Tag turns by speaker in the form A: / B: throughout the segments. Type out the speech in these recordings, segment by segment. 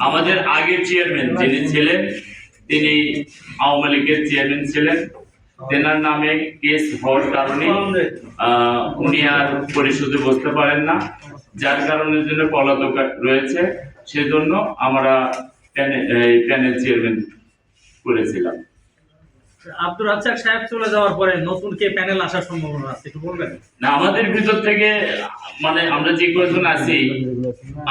A: আমাদের আগের চেয়ারম্যান যিনি ছিলেন, তিনি আওয়ামী লীগের চেয়ারম্যান ছিলেন। তেনার নামে কেস হওয়ার কারণে উনি আর পরিশোধে বসতে পারেন না। যার কারণে জন্য পলাতক রয়েছে। সেজন্য আমরা প্যানে- প্যানেল চেয়ারম্যান করেছিলাম।
B: আব্দুর রাজ্জাক সাহেব চলে যাওয়ার পরে নতুন কে প্যানেল আসার সম্ভাবনা আছে, একটু বলবেন?
A: না, আমাদের ভিতর থেকে মানে আমরা যে কজন আছি,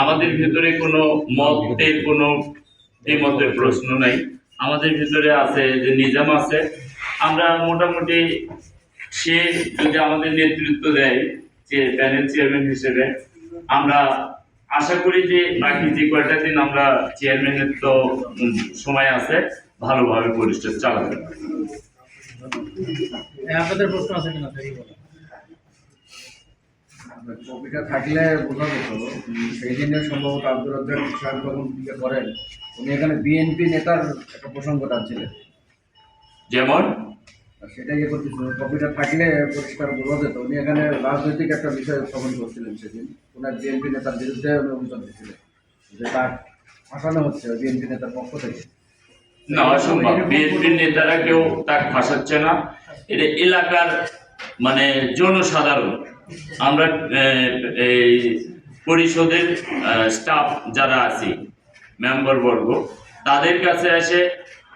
A: আমাদের ভিতরে কোনো মতের কোনো প্রশ্ন নাই। আমাদের ভিতরে আছে যে নিজাম আছে। আমরা মোটামুটি সে যদি আমাদের নেতৃত্ব দেয়, যে প্যানেল চেয়ারম্যান হিসেবে, আমরা আশা করি যে বাকি যে কয়টা দিন আমরা চেয়ারম্যানের তো সময় আছে ভালোভাবে পরিষ্কার চালাতে পারি।
B: আপনাদের প্রশ্ন আছে কিনা।
C: কপিটা থাকলে বোঝা যেত সেই দিনে সম্ভবত আব্দুর রাজ্জাক সাহেব যখন ইয়ে করেন উনি এখানে বিএনপি নেতার একটা প্রসঙ্গ টানছিলেন
A: যেমন?
C: আর সেটা ইয়ে করতেছিল কপিটা থাকলে পরিষ্কার বোঝা যেত। উনি এখানে রাজনৈতিক একটা বিষয় উত্থাপন করছিলেন সেদিন। ওনার বিএনপি নেতার বিরুদ্ধে উনি অভিযোগ দিচ্ছিলেন যে তার ফাঁসানো হচ্ছে বিএনপি নেতার পক্ষ থেকে।
A: না অসম্ভব। বিএনপির নেতারা কেউ তাকে ফাঁসাচ্ছে না। এটা এলাকার মানে জনসাধারণ। আমরা এই পরিষদের স্টাফ যারা আছি মেম্বার বর্গ তাদের কাছে এসে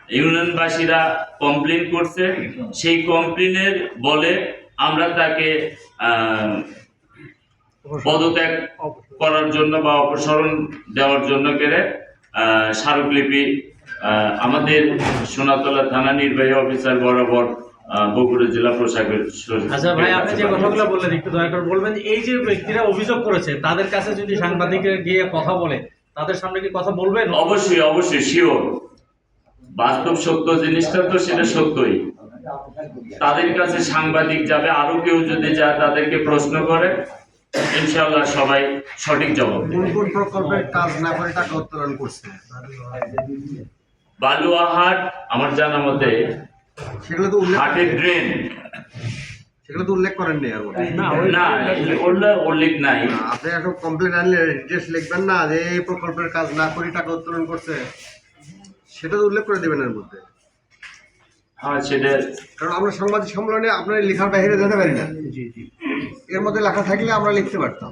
A: ইউনিয়নবাসীরা কমপ্লেন করছে। সেই কমপ্লেনের বলে আমরা তাকে পদত্যাগ করার জন্য বা অপসারণ দেওয়ার জন্য আহ, স্মারকলিপি আমাদের সোনাতলা থানা নির্বাহী অফিসার বরাবর বগুড়া জেলা প্রশাসকের
B: আচ্ছা ভাই আপনি যে কথাগুলো বললেন একটু দয়া করে বলবেন এই যে ব্যক্তিরা অভিযোগ করেছে তাদের কাছে যদি সাংবাদিকরা গিয়ে কথা বলে তাদের সামনে কি কথা বলবেন?
A: অবশ্যই অবশ্যই শিওর বাস্তব সত্য জিনিসটা তো সেটা সত্যই। তাদের কাছে সাংবাদিক যাবে আরও কেউ যদি যায় তাদেরকে প্রশ্ন করে ইনশাআল্লাহ সবাই সঠিক জবাব দেবে।
D: কোন কোন প্রকল্পের কাজ না করে টাকা উত্তোলন করছে?
A: বালুয়াহাট আমার জানা মতে
D: সেগুলো তো উল্লেখ
A: হাটের ড্রেন
D: সেগুলো তো উল্লেখ করেননি আর
A: না উল্লেখ উল্লেখ নাই।
D: আপনি এখন কমপ্লেন আনলে ডিটেলস লিখবেন না যে এই প্রকল্পের কাজ না করে টাকা উত্তোলন করছে। সেটা তো উল্লেখ করে দেবেন এর মধ্যে।
A: হ্যাঁ সেটা
D: কারণ আমরা সাংবাদিক সম্মেলনে আপনার লেখার বাইরে যেতে পারি না। এর মধ্যে লেখা থাকলে আমরা লিখতে পারতাম।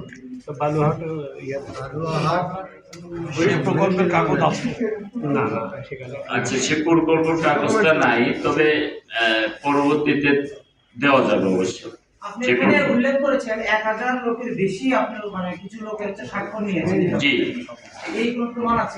B: প্রকল্পের কাগজ আছে?
A: আচ্ছা সে প্রকল্প কাগজটা নাই তবে আহ, পরবর্তীতে দেওয়া যাবে অবশ্য
E: আপনি এখানে উল্লেখ করেছেন এক হাজার লোকের বেশি আপনার মানে কিছু লোকের স্বাক্ষর নিয়েছেন
A: জি।
E: এই প্রমাণ আছে?